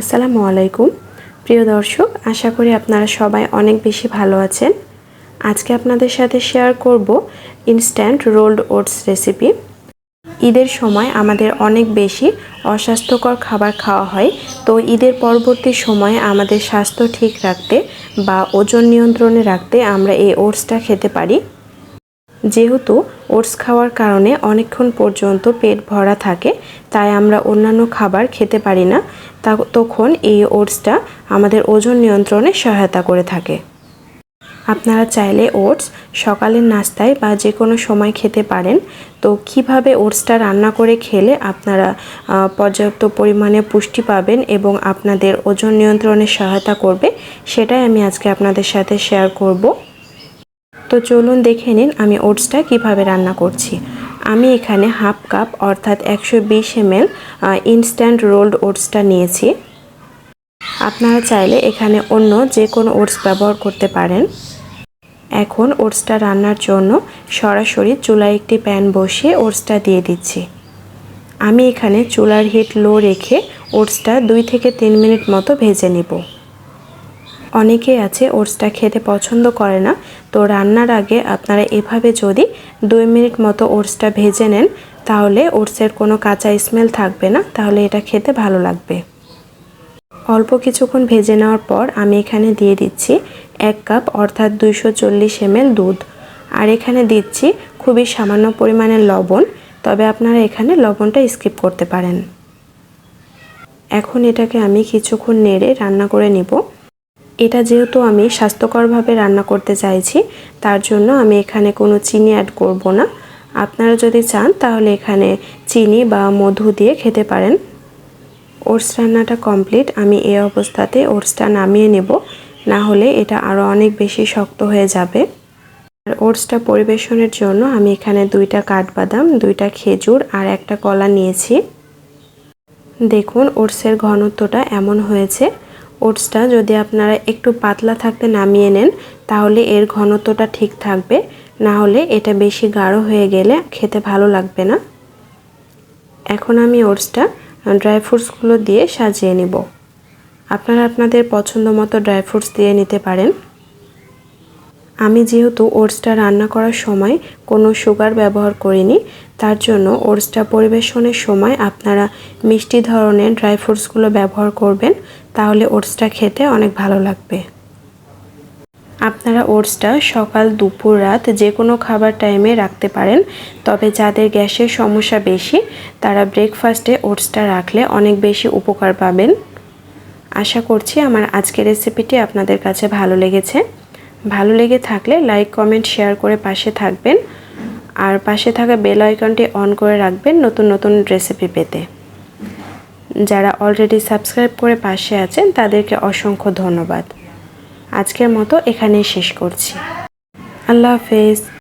আসসালামু আলাইকুম। প্রিয় দর্শক, আশা করি আপনারা সবাই অনেক বেশি ভালো আছেন। আজকে আপনাদের সাথে শেয়ার করব ইনস্ট্যান্ট রোল্ড ওটস রেসিপি ঈদের সময় আমাদের অনেক বেশি অস্বাস্থ্যকর খাবার খাওয়া হয়, তো ঈদের পরবর্তী সময়ে আমাদের স্বাস্থ্য ঠিক রাখতে বা ওজন নিয়ন্ত্রণে রাখতে আমরা এই ওটসটা খেতে পারি। যেহেতু ওটস খাওয়ার কারণে অনেকক্ষণ পর্যন্ত পেট ভরা থাকে, তাই আমরা অন্যান্য খাবার খেতে পারি না, তা তখন এই ওটসটা আমাদের ওজন নিয়ন্ত্রণে সহায়তা করে থাকে। আপনারা চাইলে ওটস সকালের নাস্তায় বা যে কোনো সময় খেতে পারেন। তো কীভাবে ওটসটা রান্না করে খেলে আপনারা পর্যাপ্ত পরিমাণে পুষ্টি পাবেন এবং আপনাদের ওজন নিয়ন্ত্রণে সহায়তা করবে, সেটাই আমি আজকে আপনাদের সাথে শেয়ার করব। তো চলুন দেখে নিন আমি ওটসটা কীভাবে রান্না করছি। আমি এখানে হাফ কাপ অর্থাৎ একশো বিশ এমএল ইনস্ট্যান্ট রোল্ড ওটসটা নিয়েছি। আপনারা চাইলে এখানে অন্য যে কোনো ওটস ব্যবহার করতে পারেন। এখন ওটসটা রান্নার জন্য সরাসরি চুলায় একটি প্যান বসিয়ে ওটসটা দিয়ে দিচ্ছি। আমি এখানে চুলার হিট লো রেখে ওটসটা দুই থেকে তিন মিনিট মতো ভেজে নিব। অনেকেই আছে ওটসটা খেতে পছন্দ করে না। তো রান্নার আগে আপনারা এভাবে যদি দুই মিনিট মতো ওটসটা ভেজে নেন, তাহলে ওটসের কোনো কাঁচা স্মেল থাকবে না। তাহলে এটা খেতে ভালো লাগবে। অল্প কিছুক্ষণ ভেজে নেওয়ার পর আমি এখানে দিয়ে দিচ্ছি এক কাপ অর্থাৎ দুইশো চল্লিশ এমএল দুধ। আর এখানে দিচ্ছি খুবই সামান্য পরিমাণের লবণ, তবে আপনারা এখানে লবণটা স্কিপ করতে পারেন। এখন এটাকে আমি কিছুক্ষণ নেড়ে রান্না করে নিব। এটা যেহেতু আমি স্বাস্থ্যকরভাবে রান্না করতে চাইছি, তার জন্য আমি এখানে কোনো চিনি অ্যাড করব না। আপনারা যদি চান, তাহলে এখানে চিনি বা মধু দিয়ে খেতে পারেন। ওটস রান্নাটা কমপ্লিট। আমি এই অবস্থাতে ওটসটা নামিয়ে নেব। না হলে এটা আরও অনেক বেশি শক্ত হয়ে যাবে। আর ওটসটা পরিবেশনের জন্য আমি এখানে দুইটা কাঠবাদাম, দুইটা খেজুর আর একটা কলা নিয়েছি। দেখুন, ওটসের ঘনত্বটা এমন হয়েছে। ওটসটা যদি আপনারা একটু পাতলা থাকতে নামিয়ে নেন, তাহলে এর ঘনত্বটা ঠিক থাকবে। না হলে এটা বেশি গাঢ় হয়ে গেলে খেতে ভালো লাগবে না। এখন আমি ওটসটা ড্রাই ফ্রুটসগুলো দিয়ে সাজিয়ে নিব। আপনারা আপনাদের পছন্দ মতো ড্রাই ফ্রুটস দিয়ে নিতে পারেন। আমি যেহেতু ওটসটা রান্না করার সময় কোনো সুগার ব্যবহার করিনি, তার জন্য ওটসটা পরিবেশনের সময় আপনারা মিষ্টি ধরনের ড্রাই ফ্রুটসগুলো ব্যবহার করবেন, তাহলে ওটসটা খেতে অনেক ভালো লাগবে। আপনারা ওটসটা সকাল, দুপুর, রাত যে কোনো খাবার টাইমে রাখতে পারেন, তবে যাদের গ্যাসের সমস্যা বেশি, তারা ব্রেকফাস্টে ওটসটা রাখলে অনেক বেশি উপকার পাবেন। আশা করছি আমার আজকের রেসিপিটি আপনাদের কাছে ভালো লেগেছে। ভালো লেগে থাকলে লাইক কমেন্ট শেয়ার করে পাশে থাকবেন। আর পাশে থাকা বেল আইকনটি অন করে রাখবেন নতুন নতুন রেসিপি পেতে। যারা অলরেডি সাবস্ক্রাইব করে পাশে আছেন, তাদেরকে অসংখ্য ধন্যবাদ। আজকের মতো এখানেই শেষ করছি। আল্লাহ হাফেজ।